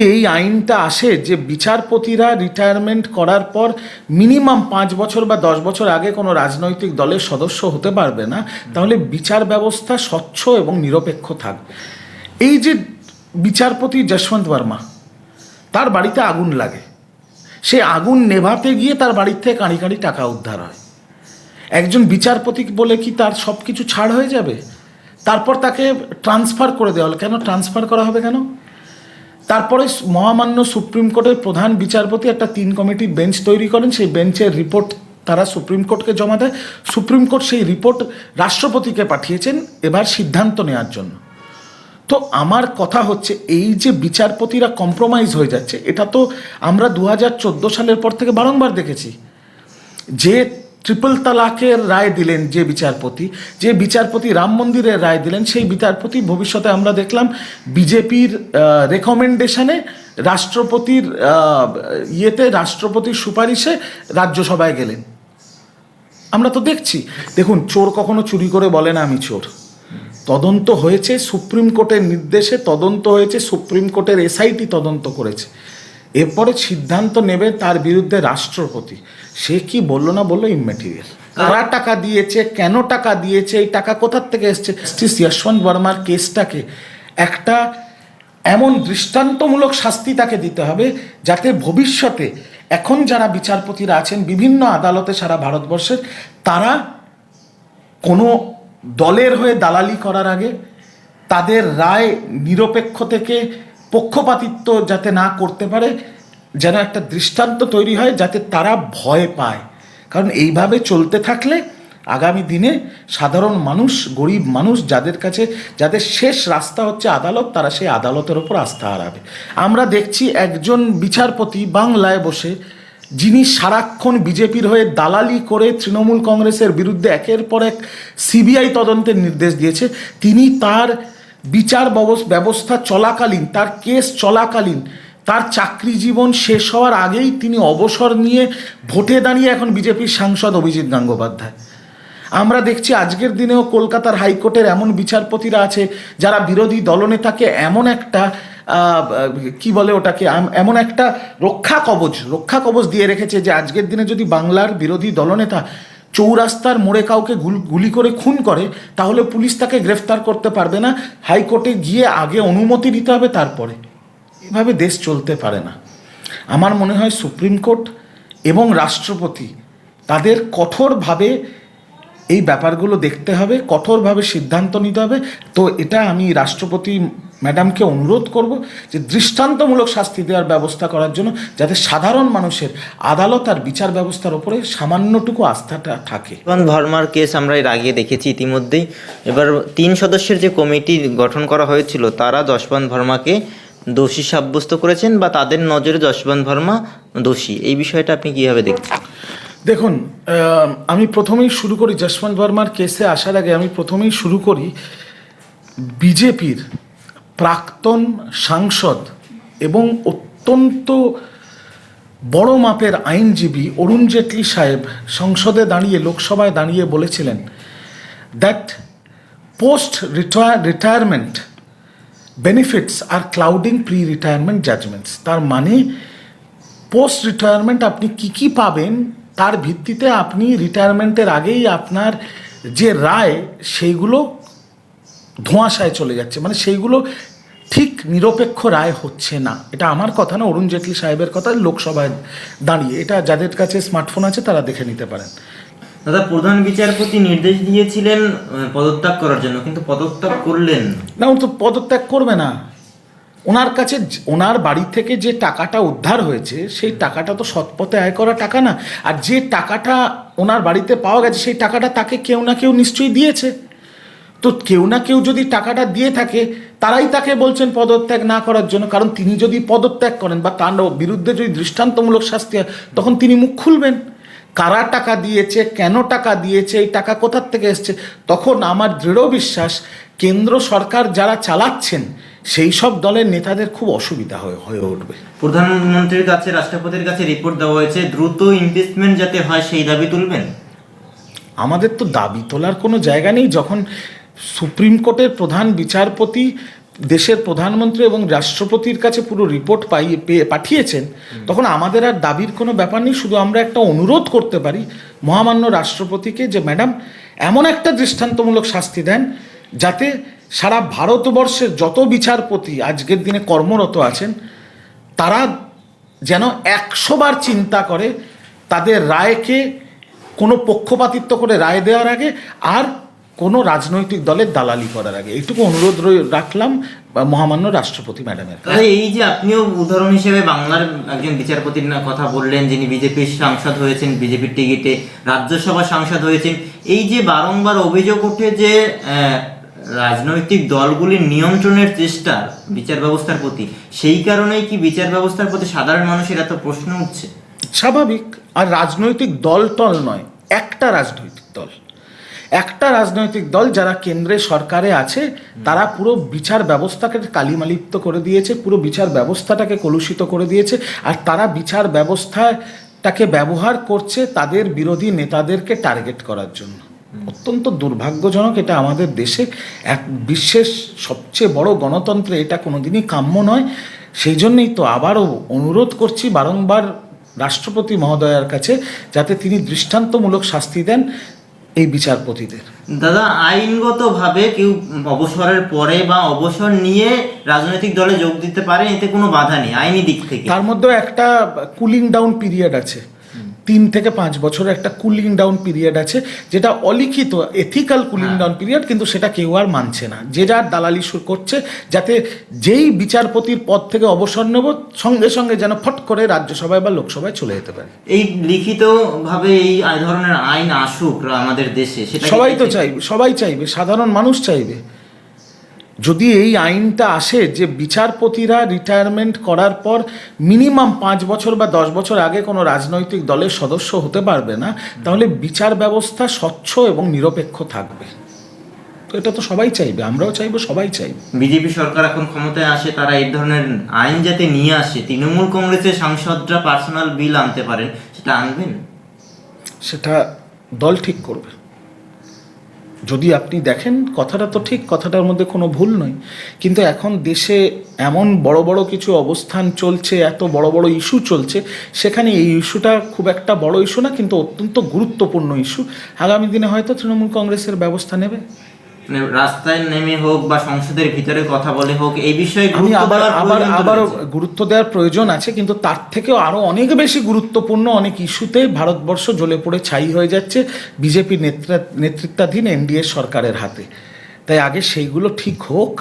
এই আইনটা আসে যে বিচারপতিরা রিটায়ারমেন্ট করার পর মিনিমাম পাঁচ বছর বা দশ বছর আগে কোনো রাজনৈতিক দলের সদস্য হতে পারবে না। তাহলে বিচার ব্যবস্থা স্বচ্ছ এবং নিরপেক্ষ থাকবে। এই যে বিচারপতি যশবন্ত বর্মা, তার বাড়িতে আগুন লাগে। সে আগুন নেভাতে গিয়ে তার বাড়ির থেকে কাঁড়ি কাঁড়ি টাকা উদ্ধার হয়। একজন বিচারপতি বলে কি তার সব কিছু ছাড় হয়ে যাবে? তারপর তাকে ট্রান্সফার করে দেওয়া হলো। কেন ট্রান্সফার করা হবে কেন? তারপরে মহামান্য সুপ্রিম কোর্টের প্রধান বিচারপতি একটা তিন কমিটির বেঞ্চ তৈরি করেন, সেই বেঞ্চের রিপোর্ট তারা সুপ্রিম কোর্টকে জমা দেয়। সুপ্রিম কোর্ট সেই রিপোর্ট রাষ্ট্রপতিকে পাঠিয়েছেন, এবার সিদ্ধান্ত নেওয়ার জন্য। তো আমার কথা হচ্ছে, এই যে বিচারপতিরা কম্প্রোমাইজ হয়ে যাচ্ছে, এটা তো আমরা দু হাজার চোদ্দ সালের পর থেকে বারংবার দেখেছি। যে ট্রিপল তালাকের রায় দিলেন যে বিচারপতি যে বিচারপতি রাম মন্দিরের রায় দিলেন, সেই বিচারপতি ভবিষ্যতে আমরা দেখলাম বিজেপির রেকমেন্ডেশনে রাষ্ট্রপতির ইয়েতে রাষ্ট্রপতির সুপারিশে রাজ্যসভায় গেলেন। আমরা তো দেখছি। দেখুন, চোর কখনো চুরি করে বলে না আমি চোর। তদন্ত হয়েছে, সুপ্রিম কোর্টের নির্দেশে তদন্ত হয়েছে, সুপ্রিম কোর্টের এসআইটি তদন্ত করেছে। এরপরে সিদ্ধান্ত নেবে তার বিরুদ্ধে রাষ্ট্রপতি। সে কি বলল না বলল ইমেটেরিয়াল কারা টাকা দিয়েছে, কেন টাকা দিয়েছে, এই টাকা কোথার থেকে এসছে? জাস্টিস যশবন্ত বর্মার কেসটাকে একটা এমন দৃষ্টান্তমূলক শাস্তি তাকে দিতে হবে যাতে ভবিষ্যতে এখন যারা বিচারপতিরা আছেন, বিভিন্ন আদালতে সারা ভারতবর্ষের, তারা কোনো দলের হয়ে দালালি করার আগে তাদের রায় নিরপেক্ষ থেকে পক্ষপাতিত্ব যাতে না করতে পারে যেন একটা দৃষ্টান্ত তৈরি হয় যাতে তারা ভয় পায়। কারণ এইভাবে চলতে থাকলে আগামী দিনে সাধারণ মানুষ, গরিব মানুষ যাদের কাছে, যাদের শেষ রাস্তা হচ্ছে আদালত, তারা সেই আদালতের ওপর আস্থা হারাবে। আমরা দেখছি একজন বিচারপতি বাংলায় বসে, যিনি সারাক্ষণ বিজেপির হয়ে দালালি করে তৃণমূল কংগ্রেসের বিরুদ্ধে একের পর এক সিবিআই তদন্তের নির্দেশ দিয়েছে। তিনি তার বিচার ব্যবস- ব্যবস্থা চলাকালীন, তার কেস চলাকালীন তার চাকরি জীবন শেষ হওয়ার আগেই তিনি অবসর নিয়ে ভোটে দাঁড়িয়ে এখন বিজেপির সাংসদ অভিজিৎ গাঙ্গোপাধ্যায়। আমরা দেখছি আজকের দিনেও কলকাতার হাইকোর্টের এমন বিচারপতিরা আছে যারা বিরোধী দলনেতাকে এমন একটা কি বলে ওটাকে এমন একটা রক্ষা কবচ রক্ষা কবচ দিয়ে রেখেছে যে আজকের দিনে যদি বাংলার বিরোধী দলনেতা চৌরাস্তার মোড়ে কাউকে গুল- করে খুন করে, তাহলে পুলিশ তাকে গ্রেফতার করতে পারবে না। হাইকোর্টে গিয়ে আগে অনুমতি নিতে হবে, তারপরে। এভাবে দেশ চলতে পারে না। আমার মনে হয় সুপ্রিম কোর্ট এবং রাষ্ট্রপতি তাদের কঠোরভাবে এই ব্যাপারগুলো দেখতে হবে, কঠোরভাবে সিদ্ধান্ত নিতে হবে। তো এটা আমি রাষ্ট্রপতি ম্যাডামকে অনুরোধ করব যে দৃষ্টান্তমূলক শাস্তি দেওয়ার ব্যবস্থা করার জন্য যাতে সাধারণ মানুষের আদালত আর বিচার ব্যবস্থার ওপরে সামান্যটুকু আস্থাটা থাকে। যশবন্ত ভার্মার কেস আমরা এর আগে দেখেছি ইতিমধ্যেই। এবার তিন সদস্যের যে কমিটি গঠন করা হয়েছিল, তারা যশবন্ত ভার্মাকে দোষী সাব্যস্ত করেছেন বা তাদের নজরে যশবন্ত ভার্মা দোষী? এই বিষয়টা আপনি কীভাবে দেখছেন? দেখুন আমি প্রথমেই শুরু করি যশবন্ত বর্মার কেসে আসার আগে আমি প্রথমেই শুরু করি বিজেপির প্রাক্তন সাংসদ এবং অত্যন্ত বড় মাপের আইনজীবী অরুণ জেটলি সাহেব সংসদে দাঁড়িয়ে, লোকসভায় দাঁড়িয়ে বলেছিলেন that post retire retirement benefits R clouding pre retirement judgements তার মানে পোস্ট রিটায়ারমেন্ট আপনি কি কি পাবেন, তার ভিত্তিতে আপনি রিটায়ারমেন্টের আগেই আপনার যে রায়, সেইগুলো ধোঁয়াশায় চলে যাচ্ছে। মানে সেইগুলো ঠিক নিরপেক্ষ রায় হচ্ছে না। এটা আমার কথা না, অরুণ জেটলি সাহেবের কথা, লোকসভায় দাঁড়িয়ে। এটা যাদের কাছে স্মার্টফোন আছে, তারা দেখে নিতে পারেন। দাদা, প্রধান বিচারপতি নির্দেশ দিয়েছিলেন পদত্যাগ করার জন্য, কিন্তু পদত্যাগ করলেন। না ও তো পদত্যাগ করবে না। ওনার কাছে ওনার বাড়ি থেকে যে টাকাটা উদ্ধার হয়েছে, সেই টাকাটা তো সৎপথে আয় করা টাকা না। আর যে টাকাটা ওনার বাড়িতে পাওয়া গেছে, সেই টাকাটা তাকে কেউ না কেউ নিশ্চয়ই দিয়েছে। তো কেউ না কেউ যদি টাকাটা দিয়ে থাকে, তারাই তাকে বলছেন পদত্যাগ না করার জন্য। কারণ তিনি যদি পদত্যাগ করেন বা তার বিরুদ্ধে যদি দৃষ্টান্তমূলক শাস্তি হয়, তখন তিনি মুখ খুলবেন। কারা টাকা দিয়েছে কেন টাকা দিয়েছে এই টাকা কোথার থেকে এসছে? তখন আমার দৃঢ় বিশ্বাস কেন্দ্র সরকার যারা চালাচ্ছেন সেই সব দলের নেতাদের খুব অসুবিধা হয়ে হয়ে উঠবে। প্রধানমন্ত্রীর কাছে রাষ্ট্রপতির কাছে রিপোর্ট দেওয়া হয়েছে দ্রুত ইমপিচমেন্ট যাতে হয় সেই দাবি তুলবেন? আমাদের তো দাবি তোলার কোনো জায়গা নেই। যখন সুপ্রিম কোর্টের প্রধান বিচারপতি দেশের প্রধানমন্ত্রী এবং রাষ্ট্রপতির কাছে পুরো রিপোর্ট পাই, পেয়ে, পাঠিয়েছেন, তখন আমাদের আর দাবির কোনো ব্যাপার নেই, শুধু আমরা একটা অনুরোধ করতে পারি মহামান্য রাষ্ট্রপতিকে যে, ম্যাডাম, এমন একটা দৃষ্টান্তমূলক শাস্তি দেন যাতে সারা ভারতবর্ষের যত বিচারপতি আজকের দিনে কর্মরত আছেন, তারা যেন একশোবার চিন্তা করে তাদের রায়কে কোনো পক্ষপাতিত্ব করে রায় দেওয়ার আগে, আর কোনো রাজনৈতিক দলের দালালি করার আগে। এইটুকু অনুরোধ রাখলাম মহামান্য রাষ্ট্রপতি ম্যাডামের তাহলে এই যে আপনিও উদাহরণ হিসেবে বাংলার একজন বিচারপতির কথা বললেন যিনি বিজেপির সাংসদ হয়েছেন বিজেপির টিকিটে রাজ্যসভা সাংসদ হয়েছেন এই যে বারংবার অভিযোগ ওঠে যে রাজনৈতিক দলগুলির নিয়ন্ত্রণের চেষ্টা বিচার ব্যবস্থার প্রতি সেই কারণেই কি বিচার ব্যবস্থার প্রতি সাধারণ মানুষের এত প্রশ্ন উঠছে? স্বাভাবিক আর রাজনৈতিক দল টল নয় একটা রাজনৈতিক দল। একটা রাজনৈতিক দল যারা কেন্দ্রে সরকারে আছে, তারা পুরো বিচার ব্যবস্থাকে কালিমালিপ্ত করে দিয়েছে, পুরো বিচার ব্যবস্থাটাকে কলুষিত করে দিয়েছে, আর তারা বিচার ব্যবস্থাটাকে ব্যবহার করছে তাদের বিরোধী নেতাদেরকে টার্গেট করার জন্য। অত্যন্ত দুর্ভাগ্যজনক এটা আমাদের দেশে। এক বিশ্বের সবচেয়ে বড় গণতন্ত্রে এটা কোনোদিনই কাম্য নয়। সেই জন্যই তো আবারও অনুরোধ করছি বারংবার রাষ্ট্রপতি মহোদয়ার কাছে যাতে তিনি দৃষ্টান্তমূলক শাস্তি দেন। এই বিচারপতিদের। দাদা আইনগতভাবে কেউ অবসরের পরে বা অবসর নিয়ে রাজনৈতিক দলে যোগ দিতে পারে এতে কোনো বাধা নেই আইনি দিক থেকে। তার মধ্যেও একটা কুলিং ডাউন পিরিয়ড আছে। তিন থেকে পাঁচ বছরের একটা কুলিং ডাউন পিরিয়ড আছে যেটা অলিখিত এথিক্যাল কুলিং ডাউন পিরিয়ড কিন্তু সেটা কেউ আর মানছে না। যে যার দালালি শুরু করছে যাতে যেই বিচারপতির পদ থেকে অবসর নেব সঙ্গে সঙ্গে যেন ফট করে রাজ্যসভায় বা লোকসভায় চলে যেতে পারে। এই লিখিত ভাবে এই ধরনের আইন আসুক আমাদের দেশে সবাই তো চাইবে সবাই চাইবে সাধারণ মানুষ চাইবে। যদি এই আইনটা আসে যে বিচারপতিরা রিটায়ারমেন্ট করার পর মিনিমাম পাঁচ বছর বা দশ বছর আগে কোনো রাজনৈতিক দলের সদস্য হতে পারবে না তাহলে বিচার ব্যবস্থা স্বচ্ছ এবং নিরপেক্ষ থাকবে। তো এটা তো সবাই চাইবে আমরাও চাইব সবাই চাইবে। বিজেপি সরকার এখন ক্ষমতায় আসে তারা এই ধরনের আইন যাতে নিয়ে আসে তৃণমূল কংগ্রেসের সাংসদরা পার্সোনাল বিল আনতে পারেন সেটা আনবেন? সেটা দল ঠিক করবে। যদি আপনি দেখেন, কথাটা তো ঠিক, কথাটার মধ্যে কোনো ভুল নয়। কিন্তু এখন দেশে এমন বড় বড় কিছু অবস্থান চলছে, এত বড় বড় ইস্যু চলছে, সেখানে এই ইস্যুটা খুব একটা বড় ইস্যু না, কিন্তু অত্যন্ত গুরুত্বপূর্ণ ইস্যু। আগামী দিনে হয়তো তৃণমূল কংগ্রেসের ব্যবস্থা নেবে। রাস্তায় নেমে হোক বা সংসদের ভিতরে কথা বলে হোক এই বিষয়ে আমি আবার আবার আবারও গুরুত্ব দেওয়ার প্রয়োজন আছে কিন্তু তার থেকেও আরও অনেক বেশি গুরুত্বপূর্ণ অনেক ইস্যুতে ভারতবর্ষ জ্বলে পড়ে ছাই হয়ে যাচ্ছে বিজেপি নেতৃত্বাধীন এনডিএ সরকারের হাতে। তাই আগে সেইগুলো ঠিক হোক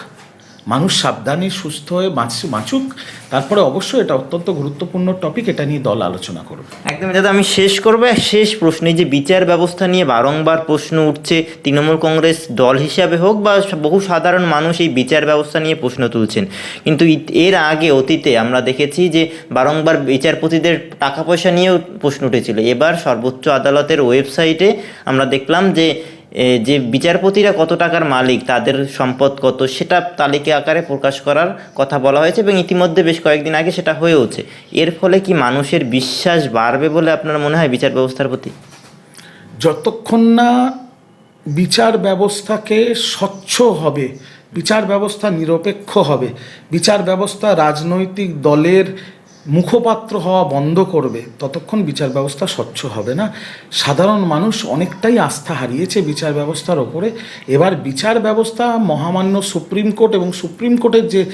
মানুষ সাবধানে, সুস্থ হয়ে বাঁচ- বাঁচুক। তারপরে অবশ্যই এটা অত্যন্ত গুরুত্বপূর্ণ টপিক এটা নিয়ে দল আলোচনা করবে একদম দাদা আমি শেষ করব। শেষ প্রশ্নে যে বিচার ব্যবস্থা নিয়ে বারংবার প্রশ্ন উঠছে, তৃণমূল কংগ্রেস দল হিসাবে হোক বা বহু সাধারণ মানুষ এই বিচার ব্যবস্থা নিয়ে প্রশ্ন তুলছেন। কিন্তু এর আগে অতীতে আমরা দেখেছি যে বারংবার বিচারপতিদের টাকা পয়সা নিয়েও প্রশ্ন উঠেছিল। এবার সর্বোচ্চ আদালতের ওয়েবসাইটে আমরা দেখলাম যে যে বিচারপতিরা কত টাকার মালিক, তাদের সম্পদ কত, সেটা তালিকা আকারে প্রকাশ করার কথা বলা হয়েছে এবং ইতিমধ্যে বেশ কয়েকদিন আগে সেটা হয়েওছে। এর ফলে কি মানুষের বিশ্বাস বাড়বে বলে আপনার মনে হয় বিচার ব্যবস্থার প্রতি? যতক্ষণ না বিচার ব্যবস্থাকে স্বচ্ছ হবে, বিচার ব্যবস্থা নিরপেক্ষ হবে, বিচার ব্যবস্থা রাজনৈতিক দলের মুখপাত্র হওয়া বন্ধ করবে ততক্ষণ বিচার ব্যবস্থা স্বচ্ছ হবে না। সাধারণ মানুষ অনেকটাই আস্থা হারিয়েছে বিচার ব্যবস্থার ওপরে। এবার বিচার ব্যবস্থা মহামান্য সুপ্রিম কোর্ট এবং সুপ্রিম কোর্টের যে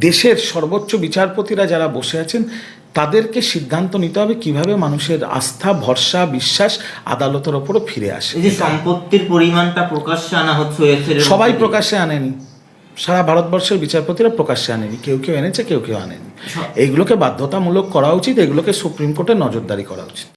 দেশের সর্বোচ্চ বিচারপতিরা যারা বসে আছেন তাদেরকে সিদ্ধান্ত নিতে হবে কীভাবে মানুষের আস্থা ভরসা বিশ্বাস আদালতের ওপরও ফিরে আসে। যে সম্পত্তির পরিমাণটা প্রকাশ্যে আনা হচ্ছে সবাই। প্রকাশ্যে আনেনি। সারা ভারতবর্ষের বিচারপতিরা প্রকাশ্যে আনেনি কেউ কেউ এনেছে কেউ কেউ আনেনি। এইগুলোকে বাধ্যতামূলক করা উচিত এগুলোকে সুপ্রিম কোর্টে নজরদারি করা উচিত।